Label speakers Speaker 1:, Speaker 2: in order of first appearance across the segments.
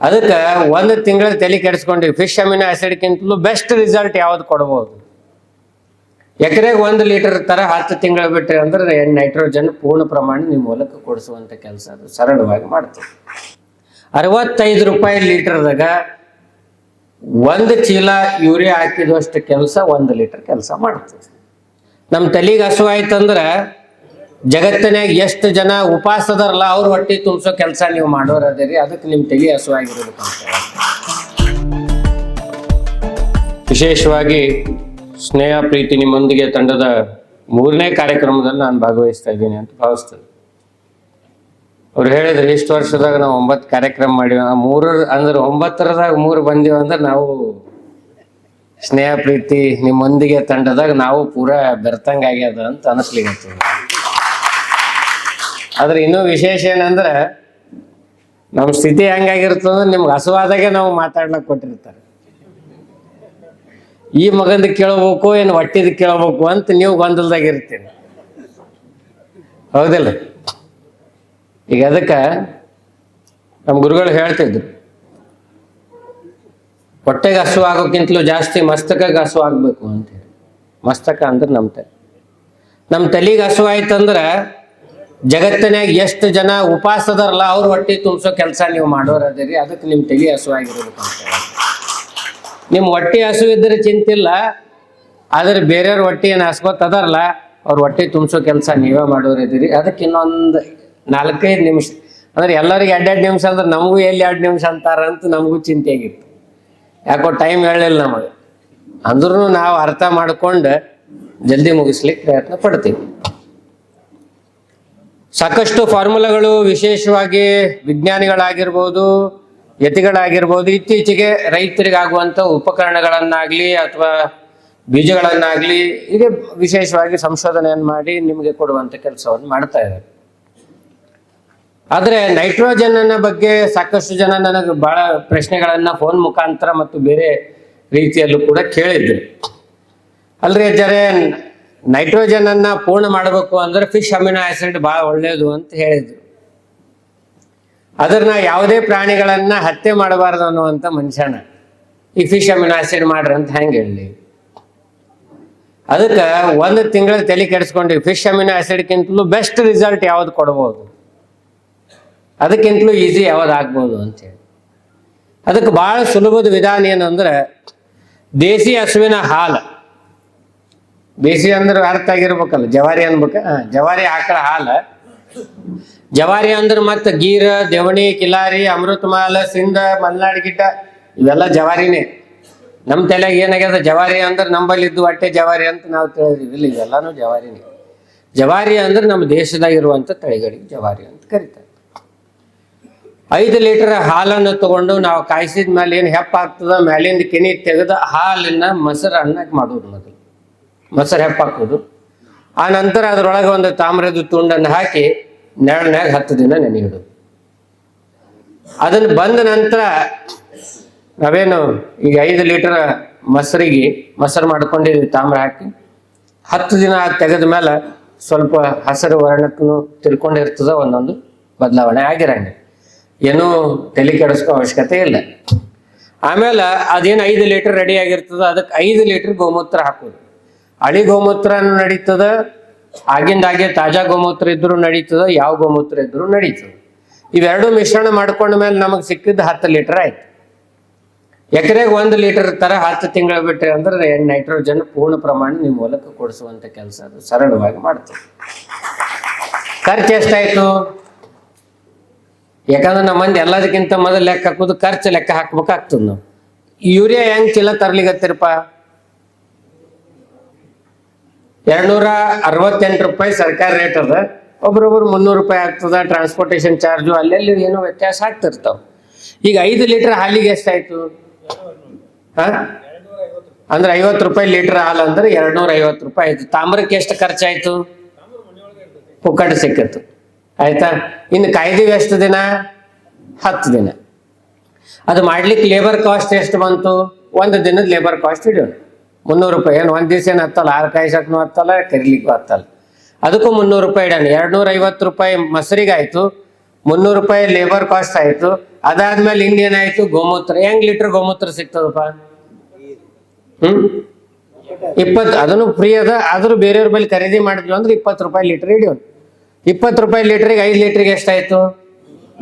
Speaker 1: ಅದಕ್ಕೆ ಒಂದು ತಿಂಗಳ ತಲೆ ಕೆಡಿಸ್ಕೊಂಡ್ರಿ ಫಿಶ್ ಅಮಿನೋ ಆಸಿಡ್ಕ್ಕಿಂತಲೂ ಬೆಸ್ಟ್ ರಿಸಲ್ಟ್ ಯಾವ್ದು ಕೊಡ್ಬೋದು? ಎಕರೆಗೆ ಒಂದು ಲೀಟರ್ ತರ ಹತ್ತು ತಿಂಗಳು ಬಿಟ್ಟರೆ ಅಂದ್ರೆ ನೈಟ್ರೋಜನ್ ಪೂರ್ಣ ಪ್ರಮಾಣ ನಿಮ್ಮ ಮೂಲಕ ಕೊಡಿಸುವಂತ ಕೆಲಸ ಅದು ಸರಳವಾಗಿ ಮಾಡ್ತೀವಿ. ಅರವತ್ತೈದು ರೂಪಾಯಿ ಲೀಟರ್ದಾಗ ಒಂದು ಚೀಲ ಯೂರಿಯಾ ಹಾಕಿದಷ್ಟು ಕೆಲಸ ಒಂದು ಲೀಟರ್ ಕೆಲಸ ಮಾಡ್ತದೆ ನಮ್ಮ ತಲೆಗೆ ಹಸು ಆಯ್ತಂದ್ರೆ ಜಗತ್ತಿನಾಗ ಎಷ್ಟು ಜನ ಉಪಾಸದರಲ್ಲ ಅವ್ರ ಹೊಟ್ಟೆ ತುಂಬಿಸೋ ಕೆಲಸ ನೀವು ಮಾಡೋರು ಅದಕ್ಕೆ ನಿಮ್ಮ ಹಸು ಅಂತ ವಿಶೇಷವಾಗಿ ಸ್ನೇಹ, ಪ್ರೀತಿ ನಿಮ್ಮೊಂದಿಗೆ ತಂಡದ ಮೂರನೇ ಕಾರ್ಯಕ್ರಮದಲ್ಲಿ ನಾನು ಭಾಗವಹಿಸ್ತಾ ಇದ್ದೀನಿ ಅಂತ ಭಾವಿಸ್ತೇನೆ. ಅವ್ರು ಹೇಳಿದ್ರು ಇಷ್ಟು ವರ್ಷದಾಗ ನಾವು ಒಂಬತ್ತು ಕಾರ್ಯಕ್ರಮ ಮಾಡಿವಿ. ಮೂರ ಅಂದ್ರೆ ಒಂಬತ್ತರದಾಗ ಮೂರು ಬಂದೀವಿ ಅಂದ್ರೆ ನಾವು ಸ್ನೇಹ, ಪ್ರೀತಿ ನಿಮ್ಮೊಂದಿಗೆ ತಂಡದಾಗ ನಾವು ಪೂರಾ ಬೆರ್ತಂಗಾಗ್ಯದ ಅಂತ ಅನಿಸ್ಲಿಕ್ಕೆ ಆದ್ರೆ ಇನ್ನೂ ವಿಶೇಷ ಏನಂದ್ರೆ ನಮ್ಮ ಸ್ಥಿತಿ ಹೆಂಗಾಗಿರ್ತದ ನಿಮ್ಗೆ ಹಸುವಾದಾಗೆ ನಾವು ಮಾತಾಡ್ಲಕ್ ಕೊಟ್ಟಿರ್ತಾರೆ. ಈ ಮಗಂದ ಕೇಳಬೇಕು ಏನು ಹೊಟ್ಟಿದ ಕೇಳಬೇಕು ಅಂತ ನೀವು ಗೊಂದಲದಾಗಿರ್ತೀನಿ ಹೌದಿಲ್ಲ? ಈಗ ಅದಕ್ಕೆ ನಮ್ಮ ಗುರುಗಳು ಹೇಳ್ತಿದ್ರು. ಹೊಟ್ಟೆಗೆ ಹಸು ಆಗೋಕ್ಕಿಂತಲೂ ಜಾಸ್ತಿ ಮಸ್ತಕಕ್ಕೆ ಹಸು ಆಗ್ಬೇಕು ಅಂತ ಹೇಳಿ. ಮಸ್ತಕ ಅಂದ್ರೆ ನಮ್ಮ ತಲೆ ನಮ್ಮ ತಲೆಗೆ ಹಸು ಆಯ್ತಂದ್ರೆ ಜಗತ್ತಿನಾಗ ಎಷ್ಟು ಜನ ಉಪವಾಸ ಅದಾರಲ್ಲ ಅವ್ರ ಹೊಟ್ಟೆ ತುಂಬಿಸೋ ಕೆಲಸ ನೀವು ಮಾಡೋರು ಅದೇರಿ ಅದಕ್ಕೆ ನಿಮ್ಮ ತಲೆ ಹಸು ಆಗಿರೋದಕ್ಕೆ ಅಂತ. ನಿಮ್ಮ ಹೊಟ್ಟೆ ಹಸು ಇದ್ರೆ ಚಿಂತಿಲ್ಲ, ಆದ್ರೆ ಬೇರೆಯವ್ರ ಹೊಟ್ಟೆ ಏನು ಹಸ್ಕೊತ ಅದಾರಲ್ಲ ಅವ್ರ ಹೊಟ್ಟೆ ತುಂಬಿಸೋ ಕೆಲಸ ನೀವೇ ಮಾಡೋರಿದ್ದೀರಿ ಅದಕ್ಕೆ ಇನ್ನೊಂದು ನಾಲ್ಕೈದು ನಿಮಿಷ, ಅಂದ್ರೆ ಎಲ್ಲರಿಗೆ ಎರಡೆರಡು ನಿಮಿಷ ಅಂದ್ರೆ ನಮಗೂ ಎಲ್ಲಿ ಎರಡು ನಿಮಿಷ ಅಂತಾರ ಅಂತ ನಮಗೂ ಚಿಂತೆ ಆಗಿತ್ತು. ಯಾಕೋ ಟೈಮ್ ಹೇಳಿಲ್ಲ ನಮಗೆ. ಅಂದ್ರೂ ನಾವು ಅರ್ಥ ಮಾಡ್ಕೊಂಡು ಜಲ್ದಿ ಮುಗಿಸ್ಲಿಕ್ಕೆ ಪ್ರಯತ್ನ ಪಡ್ತೀವಿ. ಸಾಕಷ್ಟು ಫಾರ್ಮುಲಾಗಳು ವಿಶೇಷವಾಗಿ ವಿಜ್ಞಾನಿಗಳಾಗಿರ್ಬೋದು, ಯತಿಗಳಾಗಿರ್ಬೋದು, ಇತ್ತೀಚೆಗೆ ರೈತರಿಗಾಗುವಂಥ ಉಪಕರಣಗಳನ್ನಾಗ್ಲಿ ಅಥವಾ ಬೀಜಗಳನ್ನಾಗ್ಲಿ ಹೀಗೆ ವಿಶೇಷವಾಗಿ ಸಂಶೋಧನೆಯನ್ನು ಮಾಡಿ ನಿಮಗೆ ಕೊಡುವಂಥ ಕೆಲಸವನ್ನು ಮಾಡ್ತಾ ಇದ್ದಾರೆ. ಆದರೆ ಅನ್ನ ಬಗ್ಗೆ ಸಾಕಷ್ಟು ಜನ ನನಗೆ ಬಹಳ ಪ್ರಶ್ನೆಗಳನ್ನ ಫೋನ್ ಮುಖಾಂತರ ಮತ್ತು ಬೇರೆ ರೀತಿಯಲ್ಲೂ ಕೂಡ ಕೇಳಿದ್ರು. ಅಲ್ರಿ ಜರೆ ನೈಟ್ರೋಜನ್ ಅನ್ನ ಪೂರ್ಣ ಮಾಡಬೇಕು ಅಂದ್ರೆ ಫಿಶ್ ಅಮಿನೋ ಆಸಿಡ್ ಬಹಳ ಒಳ್ಳೆಯದು ಅಂತ ಹೇಳಿದ್ರು. ಅದನ್ನ ಯಾವುದೇ ಪ್ರಾಣಿಗಳನ್ನ ಹತ್ಯೆ ಮಾಡಬಾರದು ಅನ್ನುವಂಥ ಮನುಷ್ಯನ ಈ ಫಿಶ್ ಅಮಿನೋ ಆಸಿಡ್ ಮಾಡ್ರಿ ಅಂತ ಹೆಂಗೆ ಹೇಳಿ ಅದಕ್ಕೆ ಒಂದು ತಿಂಗಳ ತಲೆ ಕೆಡಿಸ್ಕೊಂಡ್ರಿ ಫಿಶ್ ಅಮಿನೋ ಆಸಿಡ್ಕ್ಕಿಂತಲೂ ಬೆಸ್ಟ್ ರಿಸಲ್ಟ್ ಯಾವ್ದು ಕೊಡ್ಬೋದು? ಅದಕ್ಕಿಂತಲೂ ಈಸಿ ಯಾವ್ದು ಆಗ್ಬೋದು ಅಂತೇಳಿ ಅದಕ್ಕೆ ಭಾಳ ಸುಲಭದ ವಿಧಾನ ಏನಂದ್ರೆ ದೇಸಿ ಹಸುವಿನ ಹಾಲು. ದೇಸಿ ಅಂದ್ರೆ ಅರ್ಥ ಆಗಿರ್ಬೇಕಲ್ಲ, ಜವಾರಿ ಅನ್ಬೇಕ? ಜವಾರಿ ಆಕಳ ಹಾಲ. ಜವಾರಿ ಅಂದ್ರೆ ಮತ್ತೆ ಗೀರ, ದೇವಣಿ, ಕಿಲಾರಿ, ಅಮೃತಮಾಲ, ಸಿಂಧ, ಮಲ್ನಾಡ್ ಗಿಟ್ಟ ಇವೆಲ್ಲ ಜವಾರಿನೇ. ನಮ್ಮ ತಲೆಯಾಗ ಏನಾಗ್ಯದ, ಜವಾರಿ ಅಂದ್ರೆ ನಂಬಲ್ಲಿ ಇದ್ದು ಹೊಟ್ಟೆ ಜವಾರಿ ಅಂತ ನಾವು ತಿಳಿದೀವಿ ಇಲ್ಲಿ ಇವೆಲ್ಲಾನು ಜವಾರಿನೇ. ಜವಾರಿ ಅಂದ್ರೆ ನಮ್ಮ ದೇಶದಾಗ ಇರುವಂಥ ತಳಿಗಳಿಗೆ ಜವಾರಿ ಅಂತ ಕರೀತಾರೆ. ಐದು ಲೀಟರ್ ಹಾಲನ್ನು ತಗೊಂಡು ನಾವು ಕಾಯಿಸಿದ ಮೇಲೆ ಏನು ಹೆಪ್ಪ ಆಗ್ತದ ಮೇಲಿಂದ ಕೆನಿ ತೆಗೆದ ಹಾಲನ್ನ ಮೊಸರು ಅನ್ನಕ್ಕೆ ಮಾಡೋದು ಮೊದಲು. ಮೊಸರು ಹೆಪ್ಪ ಹಾಕೋದು ಆ ನಂತರ ಅದರೊಳಗೆ ಒಂದು ತಾಮ್ರದ ತುಂಡನ್ನು ಹಾಕಿ ನೆರಳಿನಾಗ ಹತ್ತು ದಿನ ನೆನೆಯಿಡೋದು ಅದನ್ನು ಬಂದ ನಂತರ ನಾವೇನು ಈಗ ಐದು ಲೀಟರ್ ಮೊಸರಿಗೆ ಮೊಸರು ಮಾಡ್ಕೊಂಡಿದ್ವಿ ತಾಮ್ರ ಹಾಕಿ. ಹತ್ತು ದಿನ ತೆಗೆದ ಮೇಲೆ ಸ್ವಲ್ಪ ಹಸಿರು ವರ್ಣಕ್ಕೂ ತಿಳ್ಕೊಂಡಿರ್ತದ ಒಂದೊಂದು ಬದಲಾವಣೆ ಆಗಿರಂಗೆ. ಏನೂ ತಲೆ ಕೆಡಿಸ್ಕೋ ಅವಶ್ಯಕತೆ ಇಲ್ಲ. ಆಮೇಲೆ ಅದೇನು ಐದು ಲೀಟರ್ ರೆಡಿ ಆಗಿರ್ತದ, ಅದಕ್ಕೆ ಐದು ಲೀಟರ್ ಗೋಮೂತ್ರ ಹಾಕೋದು. ಹಳಿ ಗೋಮೂತ್ರ ನಡೀತದ, ಆಗಿಂದಾಗೆ ತಾಜಾ ಗೋಮೂತ್ರ ಇದ್ರೂ ನಡೀತದ, ಯಾವ ಗೋಮೂತ್ರ ಇದ್ರೂ ನಡೀತದ. ಇವೆರಡು ಮಿಶ್ರಣ ಮಾಡ್ಕೊಂಡ ಮೇಲೆ ನಮಗೆ ಸಿಕ್ಕಿದ್ದು ಹತ್ತು ಲೀಟರ್ ಆಯ್ತು. ಎಕರೆಗೆ ಒಂದು ಲೀಟರ್ ತರ ಹತ್ತು ತಿಂಗಳು ಬಿಟ್ಟೆ ಅಂದ್ರೆ ನೈಟ್ರೋಜನ್ ಪೂರ್ಣ ಪ್ರಮಾಣ ನಿಮ್ಮ ಮೂಲಕ ಕೊಡಿಸುವಂತ ಕೆಲಸ ಅದು. ಸರಳವಾಗಿ ಮಾಡ್ತದೆ ಖರ್ಚು ಎಷ್ಟಾಯ್ತು? ಯಾಕಂದ್ರೆ ನಮ್ಮ ಮಂದಿ ಎಲ್ಲದಕ್ಕಿಂತ ಮೊದಲು ಲೆಕ್ಕ ಹಾಕೋದು ಖರ್ಚು ಲೆಕ್ಕ ಹಾಕ್ಬೇಕಾಗ್ತದೆ ನಾವು. ಯೂರಿಯಾ ಹೆಂಗ್ ಚೀಲ ತರ್ಲಿಗತ್ತಿರಪ್ಪ ಎರಡ್ನೂರ ಅರವತ್ತೆಂಟು ರೂಪಾಯಿ ಸರ್ಕಾರ ರೇಟ್ ಅದ. ಒಬ್ರೊಬ್ರು ಮುನ್ನೂರು ರೂಪಾಯಿ ಆಗ್ತದ ಟ್ರಾನ್ಸ್ಪೋರ್ಟೇಷನ್ ಚಾರ್ಜು ಅಲ್ಲೆಲ್ಲಿ ಏನೋ ವ್ಯತ್ಯಾಸ ಆಗ್ತಿರ್ತಾವ. ಈಗ ಐದು ಲೀಟರ್ ಹಾಲಿಗೆ ಎಷ್ಟಾಯ್ತು? ಹಾ? ಅಂದ್ರೆ ಐವತ್ತು ರೂಪಾಯಿ ಲೀಟರ್ ಹಾಲು ಅಂದ್ರೆ ಎರಡ್ನೂರ ಐವತ್ತು ರೂಪಾಯಿ ಆಯ್ತು. ತಾಮ್ರಕ್ಕೆ ಎಷ್ಟು ಖರ್ಚಾಯ್ತು? ಪುಕ್ಕಟ ಸಿಕ್ಕಿತ್ತು. ಆಯ್ತಾ? ಇನ್ನು ಕಾಯ್ದಿವಿ ಎಷ್ಟು ದಿನ? ಹತ್ತು ದಿನ. ಅದು ಮಾಡ್ಲಿಕ್ಕೆ ಲೇಬರ್ ಕಾಸ್ಟ್ ಎಷ್ಟು ಬಂತು? ಒಂದು ದಿನದ ಲೇಬರ್ ಕಾಸ್ಟ್ ಹಿಡಿಯೋಣ. ಮುನ್ನೂರು ರೂಪಾಯಿ. ಏನು ಒಂದು ದಿವಸ ಏನು ಹತ್ತಲ್ಲ? ಆರು ಕಾಯಿಸಕ್ಕೂ ಹತ್ತಲ್ಲ, ಕರಿಲಿಕ್ಕೂ ಹತ್ತಲ್ಲ. ಅದಕ್ಕೂ ಮುನ್ನೂರು ರೂಪಾಯಿ ಇಡೋಣ ಎರಡ್ನೂರ ಐವತ್ತು ರೂಪಾಯಿ ಮೊಸರಿಗಾಯ್ತು ಮುನ್ನೂರು ರೂಪಾಯಿ ಲೇಬರ್ ಕಾಸ್ಟ್ ಆಯಿತು. ಅದಾದ್ಮೇಲೆ ಇನ್ನೇನಾಯ್ತು ಗೋಮೂತ್ರ. ಹೆಂಗ್ ಲೀಟರ್ ಗೋಮೂತ್ರ ಸಿಗ್ತದಪ್ಪ? ಹ್ಮ್? ಇಪ್ಪತ್ತು, ಅದನ್ನು ಫ್ರೀ ಅದ. ಆದ್ರೂ ಬೇರೆಯವ್ರ ಬಳಿ ಖರೀದಿ ಮಾಡಿದ್ವಿ ಅಂದ್ರೆ ಇಪ್ಪತ್ತು ರೂಪಾಯಿ ಲೀಟರ್ ಹಿಡಿಯೋದು. ಇಪ್ಪತ್ತು ರೂಪಾಯಿ ಲೀಟ್ರಿಗೆ ಐದು ಲೀಟ್ರಿಗೆ ಎಷ್ಟಾಯ್ತು?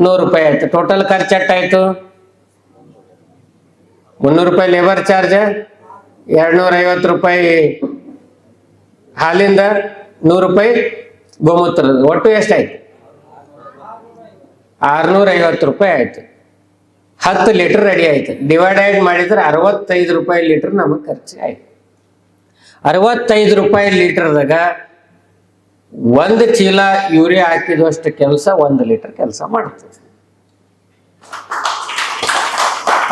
Speaker 1: ನೂರು ರೂಪಾಯಿ ಆಯ್ತು. ಟೋಟಲ್ ಖರ್ಚು ಎಷ್ಟಾಯ್ತು? ಮುನ್ನೂರು ರೂಪಾಯಿ ಲೇಬರ್ ಚಾರ್ಜ್ ಎರಡ್ನೂರ ಐವತ್ತು ರೂಪಾಯಿ ಹಾಲಿಂದ ನೂರು ರೂಪಾಯಿ ಗೋಮೂತ್ರದ ಒಟ್ಟು ಎಷ್ಟಾಯ್ತು? ಆರ್ನೂರ ಐವತ್ತು ರೂಪಾಯಿ ಆಯ್ತು. ಹತ್ತು ಲೀಟರ್ ರೆಡಿ ಆಯ್ತು. ಡಿವೈಡೆಡ್ ಮಾಡಿದ್ರೆ ಅರವತ್ತೈದು ರೂಪಾಯಿ ಲೀಟರ್ ನಮಗೆ ಖರ್ಚು ಆಯ್ತು. ಅರವತ್ತೈದು ರೂಪಾಯಿ ಲೀಟರ್ದಾಗ ಒಂದು ಚೀಲ ಯೂರಿಯಾ ಹಾಕಿದಷ್ಟು ಕೆಲಸ ಒಂದು ಲೀಟರ್ ಕೆಲಸ ಮಾಡ್ತದೆ.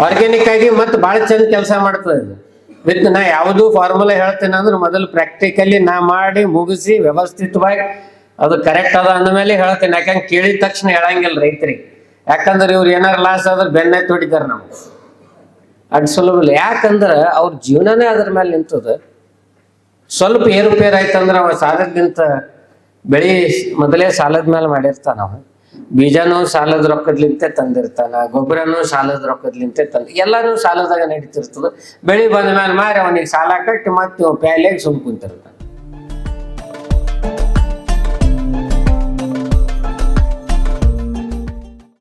Speaker 1: ಆರ್ಗ್ಯಾನಿಕ್ ಆಗಿ ಮತ್ತೆ ಭಾಳ ಚಂದ ಕೆಲಸ ಮಾಡ್ತದೆ. ವಿತ್ ನಾ ಯಾವುದು ಫಾರ್ಮುಲಾ ಹೇಳ್ತೇನೆ ಅಂದ್ರೆ ಮೊದಲು ಪ್ರಾಕ್ಟಿಕಲಿ ನಾ ಮಾಡಿ ಮುಗಿಸಿ ವ್ಯವಸ್ಥಿತವಾಗಿ ಅದು ಕರೆಕ್ಟ್ ಅದ ಅಂದಮೇಲೆ ಹೇಳ್ತೇನೆ. ಯಾಕಂದ್ರೆ ಕೇಳಿದ ತಕ್ಷಣ ಹೇಳಂಗಿಲ್ಲ ರೈತರಿಗೆ ಯಾಕಂದ್ರೆ ಇವ್ರು ಏನಾರು ಲಾಸ್ ಆದ್ರೆ ಬೆನ್ನೆ ತೊಡಿತಾರೆ ನಮ್ಗೆ. ಅದು ಸುಲಭ ಯಾಕಂದ್ರೆ ಅವ್ರ ಜೀವನನೇ ಅದ್ರ ಮೇಲೆ ನಿಂತದ. ಸ್ವಲ್ಪ ಏರುಪೇರು ಆಯ್ತಂದ್ರೆ ಅವ ನಿಂತ ಬೆಳಿ ಮೊದಲೇ ಸಾಲದ ಮೇಲೆ ಮಾಡಿರ್ತಾನ ಅವ ಬೀಜನೂ ಸಾಲದ ರೊಕ್ಕದ್ಲಿಂತೆ ತಂದಿರ್ತಾನ, ಗೊಬ್ಬರನೂ ಸಾಲದ ರೊಕ್ಕದ್ಲಿಂತೆ ತಂದ, ಎಲ್ಲಾನು ಸಾಲದಾಗ ನಡೀತಿರ್ತದ. ಬೆಳಿ ಬಂದ ಮೇಲೆ ಮಾರಿ ಅವನಿಗೆ ಸಾಲ ಕಟ್ಟಿ ಮತ್ತೆ ಪ್ಯಾಲೆಗೆ ಸುಮ್ ಕುಂತಿರ್ತಾನ